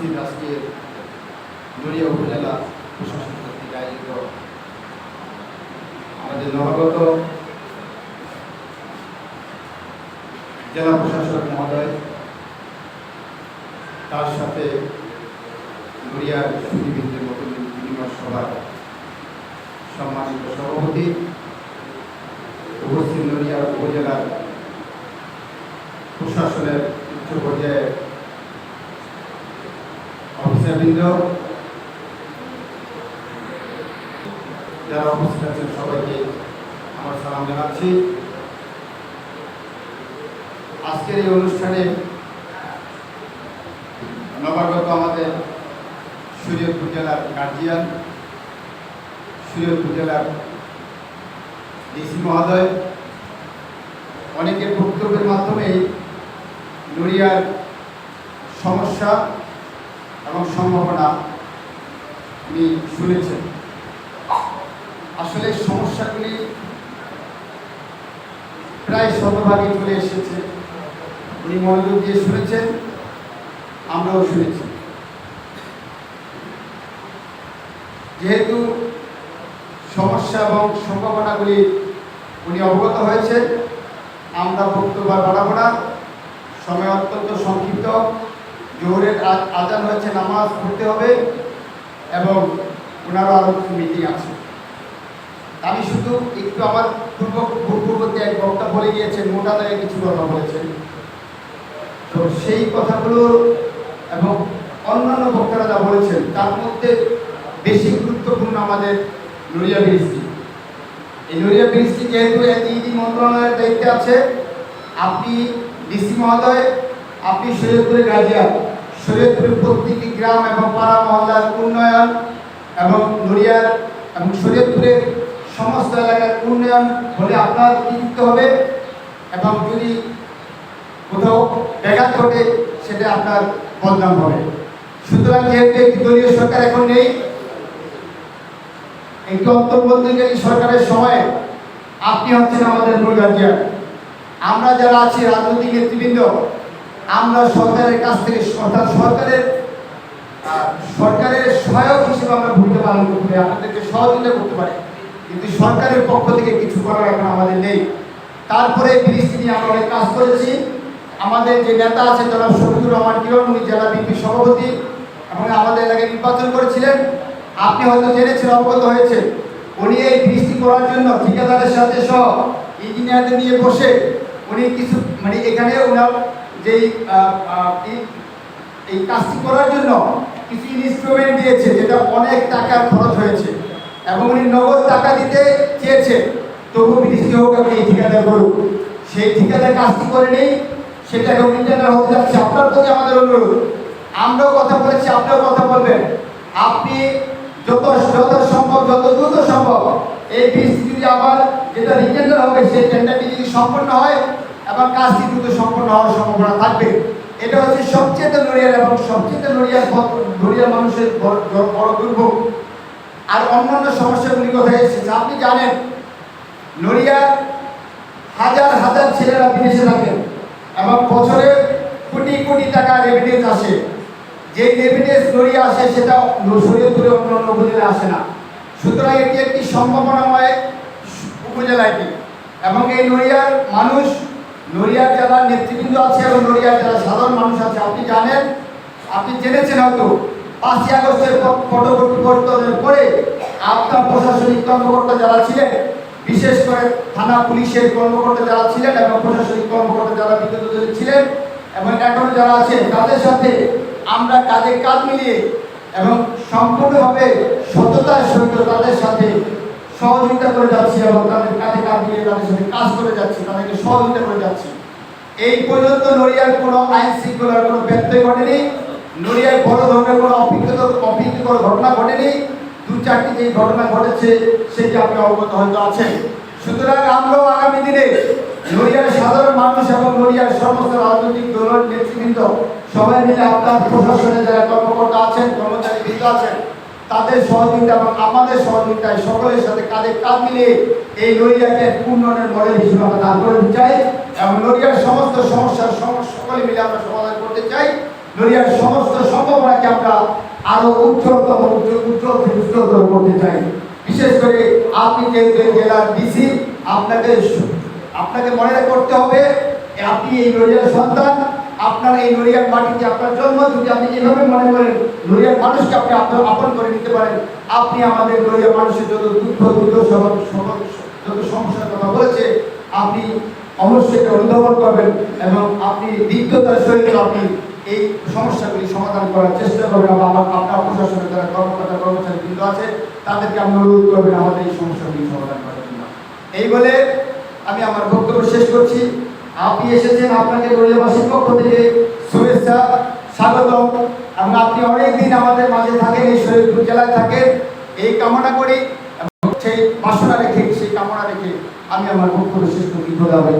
উপস্থিত আজকে নড়িয়া উপজেলা প্রশাসন কর্তৃক আয়োজিত আমাদের নবাগত জেলা প্রশাসক মহোদয়, তার সাথে নড়িয়ার সুদীবৃন্দের মতো বিনিময় সভার সম্মানিত সভাপতি উপস্থিত নড়িয়া উপজেলার প্রশাসনের অফিসারবৃন্দ যারা উপস্থিত আছেন সবাইকে আমার সালাম জানাচ্ছি। আজকের এই অনুষ্ঠানে নবাগত আমাদের শরীয়তপুর জেলার গার্জিয়ান শরীয়তপুর জেলার ডিসি মহোদয়, অনেকের বক্তব্যের মাধ্যমেই নড়িয়ার সমস্যা এবং সম্ভাবনা উনি শুনেছেন। আসলে সমস্যাগুলি প্রায় শতভাগই চলে এসেছে। উনি মনোযোগ দিয়ে শুনেছেন, আমরাও শুনেছি। যেহেতু সমস্যা এবং সম্ভাবনাগুলি উনি অবগত হয়েছেন, আমরা বক্তব্য বাড়াবো না। সময় অত্যন্ত সংক্ষিপ্ত। জোহরের আজ আজান হয়েছে, নামাজ পড়তে হবে এবং ওনারও আরও মিটিং আছে। আমি শুধু একটু আমার পূর্ব পূর্ববর্তী এক বক্তা বলে গিয়েছেন, মোটা দাগে কিছু কথা বলেছেন। তো সেই কথাগুলো এবং অন্যান্য বক্তারা যা বলেছেন, তার মধ্যে বেশি গুরুত্বপূর্ণ আমাদের নড়িয়া ব্রিজটি এই নড়িয়া ব্রিজটি যেহেতু এদিদি মন্ত্রণালয়ের দায়িত্বে আছে, আপনি ডিসি মহোদয়, আপনি শরীয়তপুরের গার্জিয়ান শরীয়তপুরের প্রত্যেকটি গ্রাম এবং পাড়া মহল্লার উন্নয়ন এবং নড়িয়ার এবং শরীয়তপুরের সমস্ত এলাকার উন্নয়ন হলে আপনার কি দিতে হবে এবং যদি কোথাও ব্যাঘাত ঘটে, সেটা আপনার বদনাম হবে। সুতরাং যেহেতু একটি দলীয় সরকার এখন নেই, একটু অন্তর্বর্তীকালীন সরকারের সময় আপনি হচ্ছেন আমাদের মূল আমরা যারা আছি রাজনৈতিক নেতৃবৃন্দ আমরা সরকারের কাছ থেকে অর্থাৎ সরকারের সরকারের সহায়ক হিসেবে আমরা ভূমিকা পালন করতে পারি, আপনাদেরকে সহযোগিতা করতে পারি। কিন্তু সরকারের পক্ষ থেকে কিছু করার এখন আমাদের নেই। তারপরে ব্রিজটি নিয়ে আমরা অনেক কাজ করেছি। আমাদের যে নেতা আছে, জনাব শফিকুর রহমান কিরণ, উনি জেলা বিএনপি সভাপতি এবং আমাদের এলাকায় নির্বাচন করেছিলেন। আপনি হয়তো জেনেছেন, অবগত হয়েছে উনি এই বৃষ্টি করার জন্য ঠিকাদারের সাথে সহ ইঞ্জিনিয়ারদের নিয়ে বসে উনি কিছু মানে এখানে ওনার যেই এই- কাজটি করার জন্য কিছু ইনস্ট্রুমেন্ট দিয়েছে, যেটা অনেক টাকা খরচ হয়েছে। এবং উনি নগদ টাকা দিতে চেয়েছে তবু বৃষ্টি হোক আমি এই ঠিকাদার করুক সেই ঠিকাদার কাজটি করে নেই সেটা এখন ইন্টারনাল হতে যাচ্ছে। আপনার প্রতি আমাদের অনুরোধ, আমরাও কথা বলেছি, আপনিও কথা বলবেন। আপনি যত যত সম্ভব, যত দ্রুত সম্ভব, এই বৃষ্টি যদি আবার যেটা রিটেন্ডার হবে, সেই টেন্ডারটি যদি সম্পন্ন হয় এবং কাজটি দ্রুত সম্পন্ন হওয়ার সম্ভাবনা থাকবে। এটা হচ্ছে সবচেয়ে নড়িয়ার এবং সবচেয়ে নড়িয়ার নড়িয়ার মানুষের বড় দুর্ভোগ। আর অন্যান্য সমস্যাগুলি কথা এসেছে। আপনি জানেন নড়িয়ার হাজার হাজার ছেলেরা বিদেশে থাকেন এবং বছরে কোটি কোটি টাকা রেভিনিউজ আসে। যে রেভিনিউজ নড়িয়া আসে, সেটা শরীয়তপুরে অন্য অন্য উপজেলায় আসে না। সুতরাং এটি একটি সম্ভাবনাময় উপজেলা এটি। এবং এই নড়িয়ার মানুষ নড়িয়ার জেলার নেতৃবৃন্দ আছে এবং নড়িয়ার যারা সাধারণ মানুষ আছে। আপনি জানেন, আপনি জেনেছেন হয়তো, পাঁচই আগস্টের পট পরিবর্তনের পরে আপনার প্রশাসনিক কর্মকর্তা যারা ছিলেন, বিশেষ করে থানা পুলিশের কর্মকর্তা যারা ছিলেন এবং প্রশাসনিক কর্মকর্তা যারা বিদ্যুৎ ছিলেন এবং এখনও যারা আছেন, তাদের সাথে আমরা কাজে কাজ মিলিয়ে এবং সম্পূর্ণভাবে সততার সহিত তাদের সাথে সহযোগিতা করে যাচ্ছি এবং তাদের কাজে কাজ মিলিয়ে তাদের সাথে কাজ করে যাচ্ছি, তাদেরকে সহযোগিতা করে যাচ্ছি। এই পর্যন্ত নড়িয়ার কোনো আইন শৃঙ্খলার কোনো ব্যত্যয় ঘটেনি, নড়িয়ার বড় ধরনের কোনো অপ্রীতিকর অপ্রীতিকর ঘটনা ঘটেনি। দু চারটি যে ঘটনা ঘটেছে, সেটি আপনি অবগত হয়তো আছেন। সুতরাং আমরাও আগামী দিনে নড়িয়ার সাধারণ মানুষ এবং নড়িয়ার সমস্ত রাজনৈতিক দলের নেতৃবৃন্দ সবাই মিলে আপনার প্রশাসনে যারা কর্মকর্তা আছেন কর্মচারী বৃন্দ আছেন তাদের সহযোগিতা এবং আমাদের সহযোগিতায় সকলের সাথে কাঁধে কাঁধ মিলিয়ে এই নড়িয়াকে উন্নয়নের মডেল হিসেবে আমরা দান করতে চাই এবং নড়িয়ার সমস্ত সমস্যার সকলে মিলে আমরা সমাধান করতে চাই। নড়িয়ার সমস্ত সম্ভাবনাকে আমরা আরও উজ্জ্বলতম, উজ্জ্বল উজ্জ্বল উজ্জ্বলতর করতে চাই। বিশেষ করে আপনি এই জেলার ডিসি আপনাকে আপনাকে মনে করতে হবে, আপনি এই নড়িয়ার সন্তান আপনার এই নড়িয়ার মাটিতে আপনার জন্ম যদি আপনি এভাবে মনে করেন, নড়িয়ার মানুষকে আপনি আপনার আপন করে নিতে পারেন, আপনি আমাদের নড়িয়ার মানুষের যত দুঃখ সব- যত সমস্যার কথা বলেছে, আপনি অবশ্যই অনুধাবন করবেন এবং আপনি দীপ্ততার সহিত আপনি এই সমস্যাগুলি সমাধান করার চেষ্টা করবেন আমার আপনার প্রশাসনের যারা কর্মকর্তা, কর্মচারী বৃন্দ আছে, তাদেরকে আপনি অনুরোধ করবেন আমাদের এই সমস্যাগুলি সমাধান করার জন্য। এই বলে আমি আমার বক্তব্য শেষ করছি। আপনি এসেছেন আপনাকে দলীয়বাসীর পক্ষ থেকে শুভেচ্ছা, স্বাগতম। এবং আপনি অনেকদিন আমাদের মাঝে থাকেন, এই শরীরপুর জেলায় থাকেন। এই কামনা করি সেই বাসনা রেখে, সেই কামনা রেখে আমি আমার বক্তব্য বিশেষ করি খোদা হবে